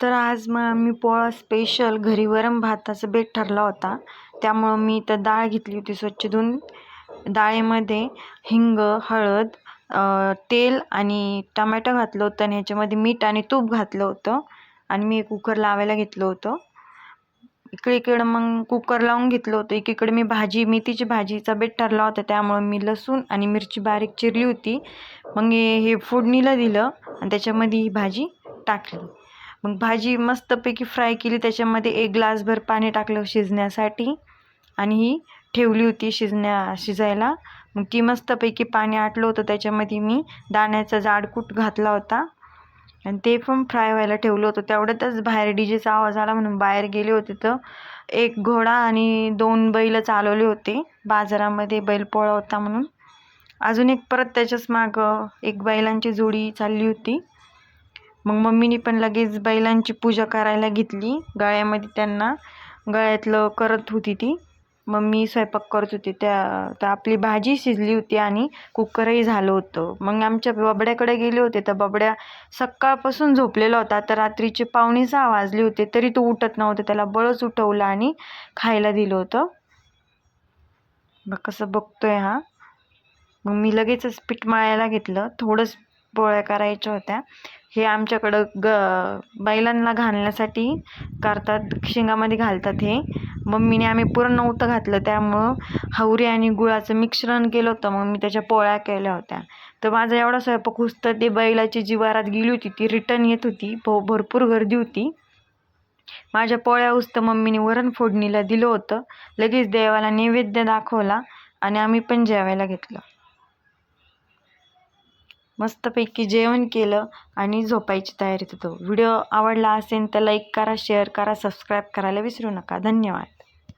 तर आज मग मी पोळा स्पेशल घरी वरण भाताचा बेत ठरला होता. त्यामुळं मी इथं डाळ घेतली होती स्वच्छ धुवून. डाळीमध्ये हिंग हळद तेल आणि टमॅटो घातलं होतं आणि ह्याच्यामध्ये मीठ आणि तूप घातलं होतं आणि मी कुकर लावायला घेतलं होतं. इकडे इकडं मग कुकर लावून घेतलं होतं. एकीकडे मी भाजी मेथीची भाजीचा बेट ठरला होता. त्यामुळं मी लसूण आणि मिरची बारीक चिरली होती. मग हे फोडणीला दिलं आणि त्याच्यामध्ये ही भाजी टाकली. मग भाजी मस्तपैकी फ्राय केली त्याच्यामध्ये एक ग्लासभर पाणी टाकलं शिजण्यासाठी आणि ही ठेवली होती शिजण्या शिजायला. मग ती मस्तपैकी पाणी आटलं होतं त्याच्यामध्ये मी दाण्याचा जाडकूट घातला होता. आणि ते पण फ्राय व्हायला ठेवलं होतं. तेवढ्यातच बाहेर डी जेचा आवाज आला म्हणून बाहेर गेले होते तर एक घोडा आणि दोन बैल चालवले होते. बाजारामध्ये बैलपोळा होता म्हणून. अजून एक परत त्याच्याच मागं एक बैलांची जोडी चालली होती. मग मम्मीनी पण लगेच बैलांची पूजा करायला घेतली. गळ्यामध्ये त्यांना. गळ्यातलं करत होती ती. मम्मी स्वयंपाक करत होती. त्या तर आपली भाजी शिजली होती आणि कुकरही झालं होतं. मग आमच्या बबड्याकडे गेले होते. तर बबड्या सकाळपासून झोपलेला होता. तर रात्रीचे पावणे सहा वाजले होते. तरी तो उठत नव्हता. त्याला बळच उठवलं आणि खायला दिलं होतं. मग कसं बघतोय हा. मग मी लगेचच पीठ मळायला घेतलं. थोडंच पोळ्या करायच्या होत्या. हे आमच्याकडं ग बैलांना घालण्यासाठी करतात शेंगामध्ये घालतात हे. मम्मीने आम्ही पुरण नव्हतं घातलं त्यामुळं हवरी आणि गुळाचं मिश्रण केलं होतं मग मी त्याच्या पोळ्या केल्या होत्या. तर माझा एवढा स्वयंपाक तर ते बैलाची जी वारात गेली होती ती रिटर्न येत होती भ भरपूर गर्दी होती. माझ्या पोळ्या उसतं मम्मीने वरण फोडणीला दिलं होतं लगेच देवाला नैवेद्य दाखवला आणि आम्ही पण जेवायला घेतलं. मस्तपैकी जेवण केलं आणि झोपायची तयारीत होतो व्हिडिओ आवडला असेल तर लाईक करा शेअर करा सबस्क्राईब करायला विसरू नका. धन्यवाद.